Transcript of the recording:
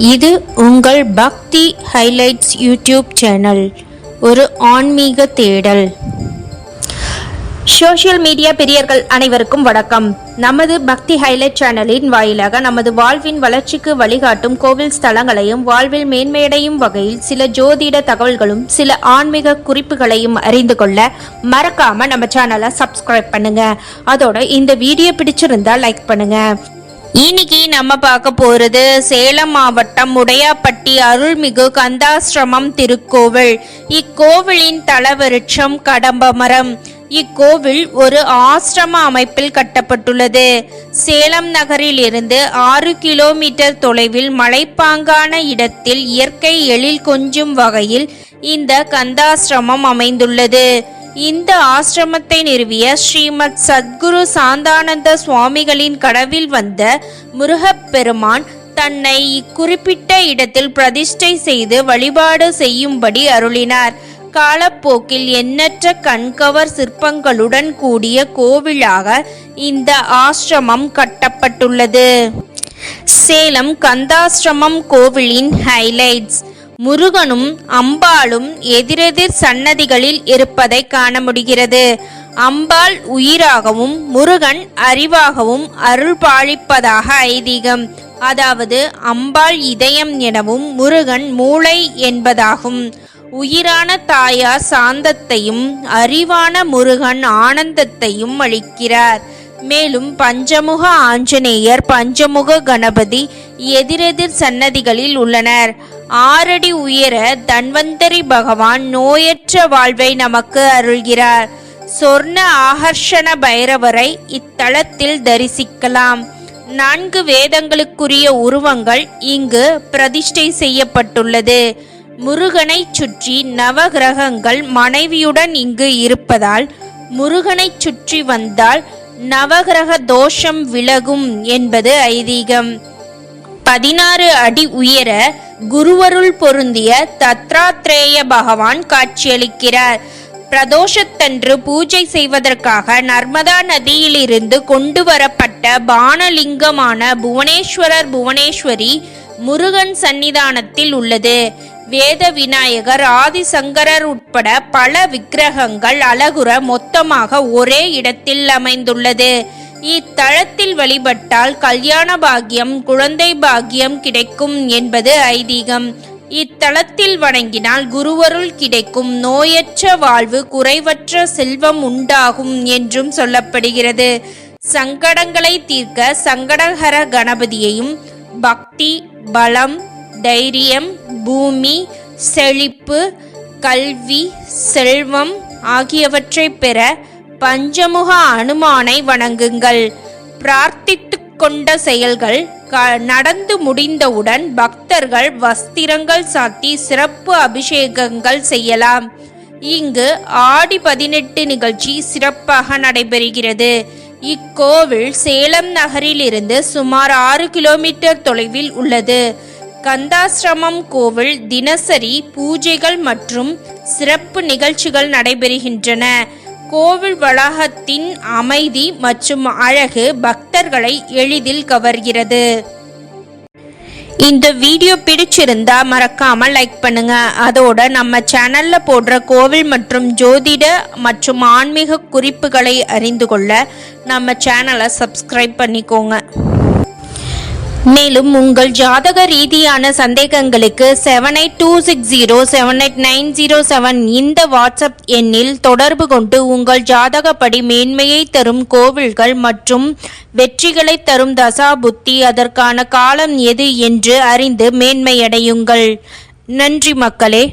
இது உங்கள் பக்தி ஹைலைட்ஸ் யூடியூப் சேனல். ஒரு ஆன்மீக தேடல். சோஷியல் மீடியா பெரியர்கள் அனைவருக்கும் வணக்கம். நமது பக்தி ஹைலைட் சேனலின் வாயிலாக நமது வாழ்வின் வளர்ச்சிக்கு வழிகாட்டும் கோவில் ஸ்தலங்களையும் வாழ்வில் மேன்மையடையும் வகையில் சில ஜோதிட தகவல்களும் சில ஆன்மீக குறிப்புகளையும் அறிந்து கொள்ள மறக்காம நம்ம சேனலை சப்ஸ்கிரைப் பண்ணுங்க. அதோட இந்த வீடியோ பிடிச்சிருந்தா லைக் பண்ணுங்க. இன்னைக்கு நம்ம பார்க்க போறது சேலம் மாவட்டம் உடையாப்பட்டி அருள்மிகு கந்தாசிரமம் திருக்கோவில். இக்கோவிலின் தலவருட்சம் கடம்ப மரம் இக்கோவில் ஒரு ஆசிரம அமைப்பில் கட்டப்பட்டுள்ளது. சேலம் நகரில் இருந்து ஆறு கிலோமீட்டர் தொலைவில் மலைப்பாங்கான இடத்தில் இயற்கை எழில் கொஞ்சும் வகையில் இந்த கந்தாசிரமம் அமைந்துள்ளது. இந்த ஆசிரமத்தை நிறுவிய ஸ்ரீமத் சத்குரு சாந்தானந்த சுவாமிகளின் கடவில் வந்த முருகப்பெருமான் தன்னை இக்குறிப்பிட்ட இடத்தில் பிரதிஷ்டை செய்து வழிபாடு செய்யும்படி அருளினார். காலப்போக்கில் எண்ணற்ற கண்கவர் சிற்பங்களுடன் கூடிய கோவிலாக இந்த ஆசிரமம் கட்டப்பட்டுள்ளது. சேலம் கந்தாசிரமம் கோவிலின் ஹைலைட்ஸ் முருகனும் அம்பாளும் எதிரெதிர் சன்னதிகளில் இருப்பதை காண முடிகிறது. அம்பாள் உயிராகவும் முருகன் அறிவாகவும் அருள் பாலிப்பதாக ஐதீகம். அதாவது அம்பாள் இதயம் எனவும் முருகன் மூளை என்பதாகும். உயிரான தாயார் சாந்தத்தையும் அறிவான முருகன் ஆனந்தத்தையும் அளிக்கிறார். மேலும் பஞ்சமுக ஆஞ்சநேயர் பஞ்சமுக கணபதி எதிரெதிர் சன்னதிகளில் உள்ளனர். ஆறடி உயர தன்வந்தரி பகவான் நோயற்ற வாழ்வை நமக்கு அருள்கிறார். சொர்ண ஆகர்ஷண பைரவரை இத்தலத்தில் தரிசிக்கலாம். நான்கு வேதங்களுக்குரிய உருவங்கள் இங்கு பிரதிஷ்டை செய்யப்பட்டுள்ளது. முருகனை சுற்றி நவகிரகங்கள் மனைவியுடன் இங்கு இருப்பதால் முருகனை சுற்றி வந்தால் நவகிரக தோஷம் விலகும் என்பது ஐதீகம். பதினாறு அடி உயர குருவருள் பொருந்திய தத்ராத்ரேய பகவான் காட்சியளிக்கிறார். பிரதோஷத்தன்று பூஜை செய்வதற்காக நர்மதா நதியிலிருந்து கொண்டு வரப்பட்ட பானலிங்கமான புவனேஸ்வரர் புவனேஸ்வரி முருகன் சன்னிதானத்தில் உள்ளது. வேத விநாயகர் ஆதிசங்கரர் உட்பட பல விக்கிரகங்கள் அழகுற மொத்தமாக ஒரே இடத்தில் அமைந்துள்ளது. இத்தலத்தில் வழிபட்டால் கல்யாண பாக்கியம் குழந்தை பாக்கியம் கிடைக்கும் என்பது ஐதீகம். இத்தலத்தில் வணங்கினால் குருவருள் கிடைக்கும் நோயற்ற வாழ்வு குறைவற்ற செல்வம் உண்டாகும் என்றும் சொல்லப்படுகிறது. சங்கடங்களை தீர்க்க சங்கடகர கணபதியையும் பக்தி பலம் தைரியம் பூமி செழிப்பு கல்வி செல்வம் ஆகியவற்றை பெற பஞ்சமுக அனுமானை வணங்குங்கள். பிரார்த்தித்து கொண்ட செயல்கள் நடந்து முடிந்தவுடன் பக்தர்கள் வஸ்திரங்கள் சாத்தி சிறப்பு அபிஷேகங்கள் செய்யலாம். இங்கு ஆடி பதினெட்டு நிகழ்ச்சி சிறப்பாக நடைபெறுகிறது. இக்கோவில் சேலம் நகரிலிருந்து சுமார் ஆறு கிலோமீட்டர் தொலைவில் உள்ளது. கந்தாசிரமம் கோவில் தினசரி பூஜைகள் மற்றும் சிறப்பு நிகழ்ச்சிகள் நடைபெறுகின்றன. கோவில் வளாகத்தின் அமைதி மற்றும் அழகு பக்தர்களை எளிதில் கவர்கிறது. இந்த வீடியோ பிடிச்சிருந்தா மறக்காம லைக் பண்ணுங்க. அதோட நம்ம சேனல்ல போடுற கோவில் மற்றும் ஜோதிட மற்றும் ஆன்மீக குறிப்புகளை அறிந்து கொள்ள நம்ம சேனலை சப்ஸ்கிரைப் பண்ணிக்கோங்க. மேலும் உங்கள் ஜாதக ரீதியான சந்தேகங்களுக்கு seven eight two six zero seven eight nine zero seven இந்த வாட்ஸ்அப் எண்ணில் தொடர்பு கொண்டு உங்கள் ஜாதகப்படி மேன்மையை தரும் கோவில்கள் மற்றும் வெற்றிகளை தரும் தசா புத்தி அதற்கான காலம் எது என்று அறிந்து மேன்மையடையுங்கள். நன்றி மக்களே.